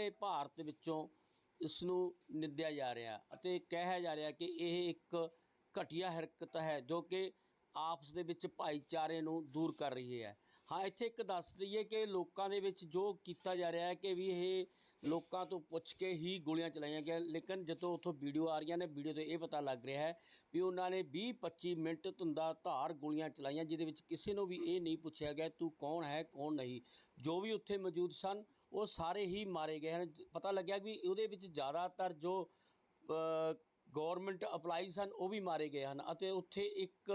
ਸਾਰੇ ਭਾਰਤ ਵਿੱਚੋਂ ਇਸ ਨੂੰ ਨਿੰਦਿਆ ਜਾ ਰਿਹਾ ਅਤੇ ਕਿਹਾ ਜਾ ਰਿਹਾ ਕਿ ਇਹ ਇੱਕ ਘਟੀਆ ਹਰਕਤ ਹੈ ਜੋ ਕਿ ਆਪਸ ਦੇ ਵਿੱਚ ਭਾਈਚਾਰੇ ਨੂੰ ਦੂਰ ਕਰ ਰਹੀ ਹੈ। ਹਾਂ, ਇੱਥੇ ਇੱਕ ਦੱਸ ਦਈਏ ਕਿ ਲੋਕਾਂ ਦੇ ਵਿੱਚ ਜੋ ਕੀਤਾ ਜਾ ਰਿਹਾ ਹੈ ਕਿ ਵੀ ਇਹ ਲੋਕਾਂ ਤੋਂ ਪੁੱਛ ਕੇ ਹੀ ਗੋਲੀਆਂ ਚਲਾਈਆਂ ਗਿਆ ਲੇਕਿਨ ਜਦੋਂ ਉੱਥੋਂ ਵੀਡੀਓ ਆ ਰਹੀਆਂ ਨੇ, ਵੀਡੀਓ ਤੋਂ ਇਹ ਪਤਾ ਲੱਗ ਰਿਹਾ ਹੈ ਵੀ ਉਹਨਾਂ ਨੇ 20-25 ਮਿੰਟ ਧੁੰਦਾ ਧਾਰ ਗੋਲੀਆਂ ਚਲਾਈਆਂ, ਜਿਹਦੇ ਵਿੱਚ ਕਿਸੇ ਨੂੰ ਵੀ ਇਹ ਨਹੀਂ ਪੁੱਛਿਆ ਗਿਆ, ਤੂੰ ਕੌਣ ਹੈ, ਕੌਣ ਨਹੀਂ? ਜੋ ਵੀ ਉੱਥੇ ਮੌਜੂਦ ਸਨ ਉਹ ਸਾਰੇ ਹੀ ਮਾਰੇ ਗਏ ਹਨ। ਪਤਾ ਲੱਗਿਆ ਵੀ ਉਹਦੇ ਵਿੱਚ ਜ਼ਿਆਦਾਤਰ ਜੋ ਗਵਰਨਮੈਂਟ ਅਪਲਾਈ ਸਨ ਉਹ ਵੀ ਮਾਰੇ ਗਏ ਹਨ ਅਤੇ ਉੱਥੇ ਇੱਕ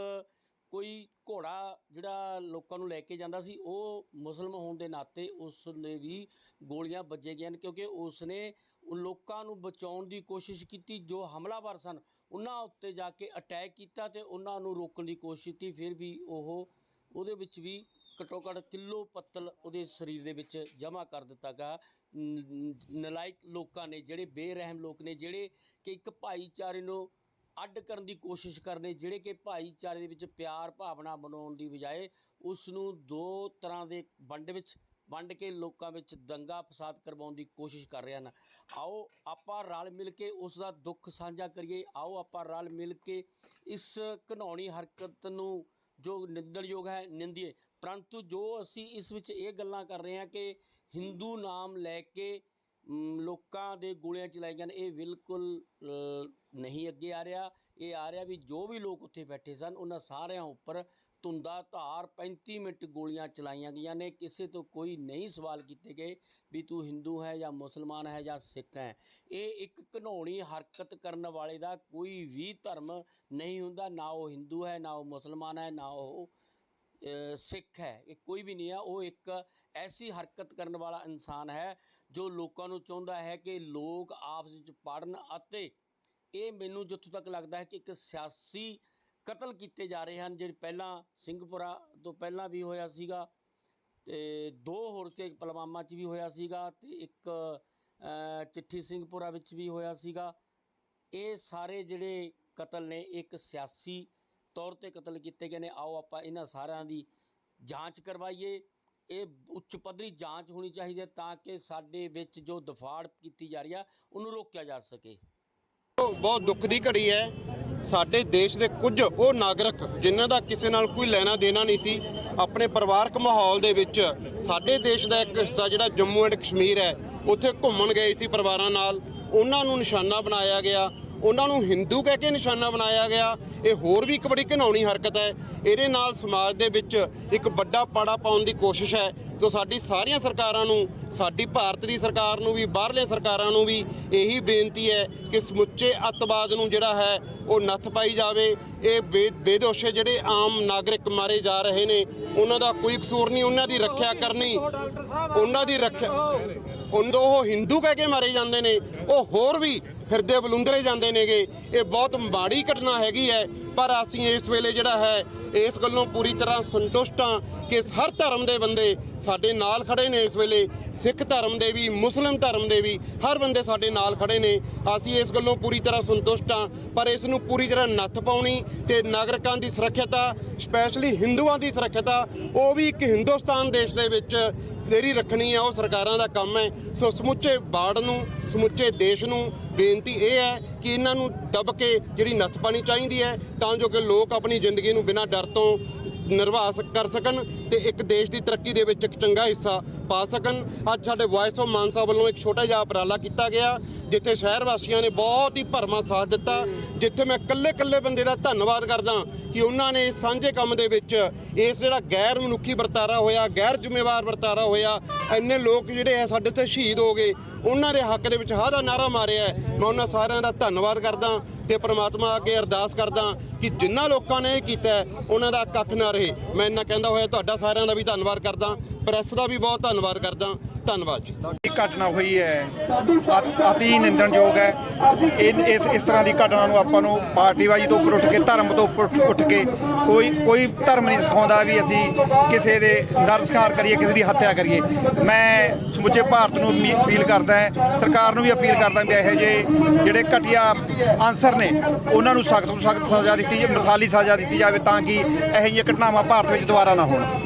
ਕੋਈ ਘੋੜਾ ਜਿਹੜਾ ਲੋਕਾਂ ਨੂੰ ਲੈ ਕੇ ਜਾਂਦਾ ਸੀ, ਉਹ ਮੁਸਲਮ ਹੋਣ ਦੇ ਨਾਤੇ ਉਸ ਨੇ ਵੀ ਗੋਲੀਆਂ ਵੱਜੇ ਗਈਆਂ ਨੇ ਕਿਉਂਕਿ ਉਸ ਨੇ ਲੋਕਾਂ ਨੂੰ ਬਚਾਉਣ ਦੀ ਕੋਸ਼ਿਸ਼ ਕੀਤੀ, ਜੋ ਹਮਲਾਵਰ ਸਨ, ਉਹਨਾਂ ਉੱਤੇ ਜਾ ਕੇ ਅਟੈਕ ਕੀਤਾ ਤੇ ਉਹਨਾਂ ਨੂੰ ਰੋਕਣ ਦੀ ਕੋਸ਼ਿਸ਼ ਕੀਤੀ, ਫਿਰ ਵੀ ਉਹ, ਉਹਦੇ ਵਿੱਚ ਵੀ ਘੱਟੋ ਘੱਟ ਕਿਲੋ ਪੱਤਲ ਉਹਦੇ ਸਰੀਰ ਦੇ ਵਿੱਚ ਜਮ੍ਹਾਂ ਕਰ ਦਿੱਤਾ ਗਿਆ। ਨਲਾਇਕ ਲੋਕਾਂ ਨੇ, ਜਿਹੜੇ ਬੇਰਹਿਮ ਲੋਕ ਨੇ, ਜਿਹੜੇ ਕਿ ਇੱਕ ਭਾਈਚਾਰੇ ਨੂੰ ਅੱਡ ਕਰਨ ਦੀ ਕੋਸ਼ਿਸ਼ ਕਰਨੇ ਜਿਹੜੇ ਕਿ ਭਾਈਚਾਰੇ ਦੇ ਵਿੱਚ ਪਿਆਰ ਭਾਵਨਾ ਬਣਾਉਣ ਦੀ ਬਜਾਏ ਉਸ ਨੂੰ ਦੋ ਤਰ੍ਹਾਂ ਦੇ ਵੰਡ ਵਿੱਚ, ਵੰਡ ਕੇ ਲੋਕਾਂ ਵਿੱਚ ਦੰਗਾ ਫਸਾਦ ਕਰਵਾਉਣ ਦੀ ਕੋਸ਼ਿਸ਼ ਕਰ ਰਹੇ ਹਨ। ਆਓ ਆਪਾਂ ਰਲ ਮਿਲ ਕੇ ਉਸ ਦਾ ਦੁੱਖ ਸਾਂਝਾ ਕਰੀਏ। ਆਓ ਆਪਾਂ ਰਲ ਮਿਲ ਕੇ ਇਸ ਘਿਨਾਉਣੀ ਹਰਕਤ ਨੂੰ ਜੋ ਨਿੰਦਣਯੋਗ ਹੈ, ਨਿੰਦੀਏ। ਪਰੰਤੂ ਜੋ ਅਸੀਂ ਇਸ ਵਿੱਚ ਇਹ ਗੱਲਾਂ ਕਰ ਰਹੇ ਹਾਂ ਕਿ ਹਿੰਦੂ ਨਾਮ ਲੈ ਕੇ ਲੋਕਾਂ ਦੇ ਗੋਲੀਆਂ ਚਲਾਈਆਂ ਨੇ ਇਹ ਬਿਲਕੁਲ ਨਹੀਂ ਅੱਗੇ ਆ ਰਿਹਾ। ਇਹ ਆ ਰਿਹਾ ਵੀ ਜੋ ਵੀ ਲੋਕ ਉੱਥੇ ਬੈਠੇ ਸਨ, ਉਹਨਾਂ ਸਾਰਿਆਂ ਉੱਪਰ ਧੁੰਦਾ ਧਾਰ 35 ਮਿੰਟ ਗੋਲੀਆਂ ਚਲਾਈਆਂ ਗਈਆਂ ਨੇ। ਕਿਸੇ ਤੋਂ ਕੋਈ ਨਹੀਂ ਸਵਾਲ ਕੀਤੇ ਗਏ ਵੀ ਤੂੰ ਹਿੰਦੂ ਹੈ ਜਾਂ ਮੁਸਲਮਾਨ ਹੈ ਜਾਂ ਸਿੱਖ ਹੈ। ਇਹ ਇੱਕ ਘਨੌਣੀ ਹਰਕਤ ਕਰਨ ਵਾਲੇ ਦਾ ਕੋਈ ਵੀ ਧਰਮ ਨਹੀਂ ਹੁੰਦਾ। ਨਾ ਉਹ ਹਿੰਦੂ ਹੈ, ਨਾ ਉਹ ਮੁਸਲਮਾਨ ਹੈ, ਨਾ ਉਹ ਸਿੱਖ ਹੈ। ਇਹ ਕੋਈ ਵੀ ਨਹੀਂ ਹੈ ਉਹ ਇੱਕ ਐਸੀ ਹਰਕਤ ਕਰਨ ਵਾਲਾ ਇਨਸਾਨ ਹੈ ਜੋ ਲੋਕਾਂ ਨੂੰ ਚਾਹੁੰਦਾ ਹੈ ਕਿ ਲੋਕ ਆਪਸ ਵਿੱਚ ਪੜਨ ਅਤੇ ਇਹ ਮੈਨੂੰ ਜਿੱਥੋਂ ਤੱਕ ਲੱਗਦਾ ਹੈ ਕਿ ਇੱਕ ਸਿਆਸੀ ਕਤਲ ਕੀਤੇ ਜਾ ਰਹੇ ਹਨ, ਜਿਹੜੇ ਪਹਿਲਾਂ ਸਿੰਘਪੁਰਾ ਤੋਂ ਪਹਿਲਾਂ ਵੀ ਹੋਇਆ ਸੀਗਾ ਤੇ ਦੋ ਹੋਰ ਕੇ ਪਲਵਾਮਾ 'ਚ ਵੀ ਹੋਇਆ ਸੀਗਾ ਤੇ ਇੱਕ ਚਿੱਠੀ ਸਿੰਘਪੁਰਾ ਵਿੱਚ ਵੀ ਹੋਇਆ ਸੀਗਾ। ਇਹ ਸਾਰੇ ਜਿਹੜੇ ਕਤਲ ਨੇ ਇੱਕ ਸਿਆਸੀ ਤੌਰ ਤੇ ਕਤਲ ਕੀਤੇ ਗਏ ਨੇ। ਆਓ ਆਪਾਂ ਇਹਨਾਂ ਸਾਰਿਆਂ ਦੀ ਜਾਂਚ ਕਰਵਾਈਏ। ਇਹ ਉੱਚ ਪੱਧਰੀ ਜਾਂਚ ਹੋਣੀ ਚਾਹੀਦੀ ਹੈ ਤਾਂ ਕਿ ਸਾਡੇ ਵਿੱਚ ਜੋ ਦਫਾੜ ਕੀਤੀ ਜਾ ਰਹੀ ਆ, ਉਹਨੂੰ ਰੋਕਿਆ ਜਾ ਸਕੇ। ਬਹੁਤ ਦੁੱਖ ਦੀ ਘੜੀ ਹੈ। ਸਾਡੇ ਦੇਸ਼ ਦੇ ਕੁਝ ਉਹ ਨਾਗਰਿਕ ਜਿਨ੍ਹਾਂ ਦਾ ਕਿਸੇ ਨਾਲ ਕੋਈ ਲੈਣਾ ਦੇਣਾ ਨਹੀਂ ਸੀ, ਆਪਣੇ ਪਰਿਵਾਰਕ ਮਾਹੌਲ ਦੇ ਵਿੱਚ ਸਾਡੇ ਦੇਸ਼ ਦਾ ਇੱਕ ਹਿੱਸਾ ਜਿਹੜਾ ਜੰਮੂ ਐਂਡ ਕਸ਼ਮੀਰ ਹੈ, ਉੱਥੇ ਘੁੰਮਣ ਗਏ ਸੀ ਪਰਿਵਾਰਾਂ ਨਾਲ। ਉਹਨਾਂ ਨੂੰ ਨਿਸ਼ਾਨਾ ਬਣਾਇਆ ਗਿਆ। ਉਹਨਾਂ ਨੂੰ ਹਿੰਦੂ ਕਹਿ ਕੇ ਨਿਸ਼ਾਨਾ ਬਣਾਇਆ ਗਿਆ। ਇਹ ਹੋਰ ਵੀ ਇੱਕ ਬੜੀ ਘਿਨਾਉਣੀ ਹਰਕਤ ਹੈ। ਇਹਦੇ ਨਾਲ ਸਮਾਜ ਦੇ ਵਿੱਚ ਇੱਕ ਵੱਡਾ ਪਾੜਾ ਪਾਉਣ ਦੀ ਕੋਸ਼ਿਸ਼ ਹੈ। ਤੋਂ ਸਾਡੀ ਸਾਰੀਆਂ ਸਰਕਾਰਾਂ ਨੂੰ ਸਾਡੀ ਭਾਰਤ ਦੀ ਸਰਕਾਰ ਨੂੰ ਵੀ ਬਾਹਰਲੇ ਸਰਕਾਰਾਂ ਨੂੰ ਵੀ ਇਹੀ ਬੇਨਤੀ ਹੈ ਕਿ ਸਮੁੱਚੇ ਅੱਤਵਾਦ ਨੂੰ ਜਿਹੜਾ ਹੈ ਉਹ ਨੱਥ ਪਾਈ ਜਾਵੇ। ਇਹ ਬੇਦੋਸ਼ੇ ਜਿਹੜੇ ਆਮ ਨਾਗਰਿਕ ਮਾਰੇ ਜਾ ਰਹੇ ਨੇ ਉਹਨਾਂ ਦਾ ਕੋਈ ਕਸੂਰ ਨਹੀਂ ਉਹਨਾਂ ਦੀ ਰੱਖਿਆ ਕਰਨੀ ਉਹਨਾਂ ਦੀ ਰੱਖਿਆ ਉਹ ਹਿੰਦੂ ਕਹਿ ਕੇ ਮਾਰੇ ਜਾਂਦੇ ਨੇ। ਉਹ ਹੋਰ ਵੀ ਫਿਰਦੇ ਬਲੁੰਦਰੇ ਜਾਂਦੇ ਨੇਗੇ। ਇਹ ਬਹੁਤ ਮਾੜੀ ਘਟਨਾ ਹੈਗੀ ਹੈ। ਪਰ ਅਸੀਂ ਇਸ ਵੇਲੇ ਜਿਹੜਾ ਹੈ, ਇਸ ਗੱਲੋਂ ਪੂਰੀ ਤਰ੍ਹਾਂ ਸੰਤੁਸ਼ਟ ਹਾਂ ਕਿ ਹਰ ਧਰਮ ਦੇ ਬੰਦੇ ਸਾਡੇ ਨਾਲ ਖੜੇ ਨੇ ਇਸ ਵੇਲੇ। ਸਿੱਖ ਧਰਮ ਦੇ ਵੀ, ਮੁਸਲਿਮ ਧਰਮ ਦੇ ਵੀ, ਹਰ ਬੰਦੇ ਸਾਡੇ ਨਾਲ ਖੜੇ ਨੇ। ਅਸੀਂ ਇਸ ਗੱਲੋਂ ਪੂਰੀ ਤਰ੍ਹਾਂ ਸੰਤੁਸ਼ਟ ਹਾਂ, ਪਰ ਇਸ ਨੂੰ ਪੂਰੀ ਤਰ੍ਹਾਂ ਨੱਥ ਪਾਉਣੀ ਤੇ ਨਾਗਰਿਕਾਂ ਦੀ ਸੁਰੱਖਿਅਤਾ, ਸਪੈਸ਼ਲੀ ਹਿੰਦੂਆਂ ਦੀ ਸੁਰੱਖਿਅਤਾ, ਉਹ ਵੀ ਇੱਕ ਹਿੰਦੁਸਤਾਨ ਦੇਸ਼ ਦੇ ਵਿੱਚ ਜਿਹੜੀ ਰੱਖਣੀ ਆ ਉਹ ਸਰਕਾਰਾਂ ਦਾ ਕੰਮ ਹੈ। ਸੋ ਸਮੁੱਚੇ ਬਾੜ ਨੂੰ, ਸਮੁੱਚੇ ਦੇਸ਼ ਨੂੰ ਬੇਨਤੀ ਇਹ ਹੈ ਕਿ ਇਹਨਾਂ ਨੂੰ ਦਬ ਕੇ ਜਿਹੜੀ ਨੱਥ ਪਾਣੀ ਚਾਹੀਦੀ ਹੈ, ਤਾਂ ਜੋ ਕਿ ਲੋਕ ਆਪਣੀ ਜ਼ਿੰਦਗੀ ਨੂੰ ਬਿਨਾਂ ਡਰ ਤੋਂ ਨਿਰਵਾਹ ਸਕ- ਕਰ ਸਕਣ ਤੇ ਇੱਕ ਦੇਸ਼ ਦੀ ਤਰੱਕੀ ਦੇ ਵਿੱਚ ਇੱਕ ਚੰਗਾ ਹਿੱਸਾ ਪਾ ਸਕਣ। ਅੱਜ ਸਾਡੇ ਵਾਇਸ ਆਫ ਮਾਨਸਾ ਵੱਲੋਂ ਇੱਕ ਛੋਟਾ ਜਿਹਾ ਉਪਰਾਲਾ ਕੀਤਾ ਗਿਆ, ਜਿੱਥੇ ਸ਼ਹਿਰ ਵਾਸੀਆਂ ਨੇ ਬਹੁਤ ਹੀ ਭਰਮਾ ਸਾਥ ਦਿੱਤਾ, ਜਿੱਥੇ ਮੈਂ ਇਕੱਲੇ ਇਕੱਲੇ ਬੰਦੇ ਦਾ ਧੰਨਵਾਦ ਕਰਦਾ ਕਿ ਉਹਨਾਂ ਨੇ ਇਸ ਸਾਂਝੇ ਕੰਮ ਦੇ ਵਿੱਚ ਇਸ ਜਿਹੜਾ ਗੈਰ ਮਨੁੱਖੀ ਵਰਤਾਰਾ ਹੋਇਆ, ਗੈਰ ਜ਼ਿੰਮੇਵਾਰ ਵਰਤਾਰਾ ਹੋਇਆ, ਇੰਨੇ ਲੋਕ ਜਿਹੜੇ ਆ ਸਾਡੇ ਤੇ ਸ਼ਹੀਦ ਹੋ ਗਏ, ਉਹਨਾਂ ਦੇ ਹੱਕ ਦੇ ਵਿੱਚ ਹਾਂ ਦਾ ਨਾਰਾ ਮਾਰਿਆ ਮੈਂ ਉਹਨਾਂ ਸਾਰਿਆਂ ਦਾ ਧੰਨਵਾਦ ਕਰਦਾ। ਤੇ ਪ੍ਰਮਾਤਮਾ ਅੱਗੇ ਅਰਦਾਸ ਕਰਦਾ ਕਿ ਜਿਨ੍ਹਾਂ ਲੋਕਾਂ ਨੇ ਇਹ ਕੀਤਾ ਉਹਨਾਂ ਦਾ ਕੱਖ ਨਾ ਰਹੇ। ਮੈਂ ਇੰਨਾ ਕਹਿੰਦਾ ਹੋਇਆ, ਤੁਹਾਡਾ ਸਾਰਿਆਂ ਦਾ ਵੀ ਧੰਨਵਾਦ ਕਰਦਾ। ਪ੍ਰੈਸ ਦਾ ਵੀ ਬਹੁਤ ਧੰਨਵਾਦ ਕਰਦਾ। ਧੰਨਵਾਦ ਜੀ। ਇਹ ਘਟਨਾ ਹੋਈ ਹੈ। ਅ- ਅਤੀ ਨਿੰਦਣਯੋਗ ਹੈ। ਇਹ ਇਸ ਇਸ ਤਰ੍ਹਾਂ ਦੀ ਘਟਨਾ ਨੂੰ ਆਪਾਂ ਨੂੰ ਪਾਰਟੀਬਾਜ਼ੀ ਤੋਂ ਉੱਪਰ ਉੱਠ ਕੇ, ਧਰਮ ਤੋਂ ਉੱਪਰ ਉੱਠ- ਉੱਠ ਕੇ ਕੋਈ ਕੋਈ ਧਰਮ ਨਹੀਂ ਸਿਖਾਉਂਦਾ ਵੀ ਅਸੀਂ ਕਿਸੇ ਦੇ ਨਰਸਕਾਰ ਕਰੀਏ, ਕਿਸੇ ਦੀ ਹੱਤਿਆ ਕਰੀਏ। ਮੈਂ ਸਮੁੱਚੇ ਭਾਰਤ ਨੂੰ ਅਮੀ- ਅਪੀਲ ਕਰਦਾ ਹੈ। ਸਰਕਾਰ ਨੂੰ ਵੀ ਅਪੀਲ ਕਰਦਾ ਵੀ ਇਹੋ ਜਿਹੇ ਜਿਹੜੇ ਘਟੀਆ ਅਨਸਰ ਨੇ, ਉਹਨਾਂ ਨੂੰ ਸਖਤ ਤੋਂ ਸਖਤ ਸਜ਼ਾ ਦਿੱਤੀ ਜਾਵੇ, ਮਿਸਾਲੀ ਸਜ਼ਾ ਦਿੱਤੀ ਜਾਵੇ ਤਾਂ ਕਿ ਇਹੋ ਜਿਹੀਆਂ ਘਟਨਾਵਾਂ ਭਾਰਤ ਵਿੱਚ ਦੁਬਾਰਾ ਨਾ ਹੋਣ।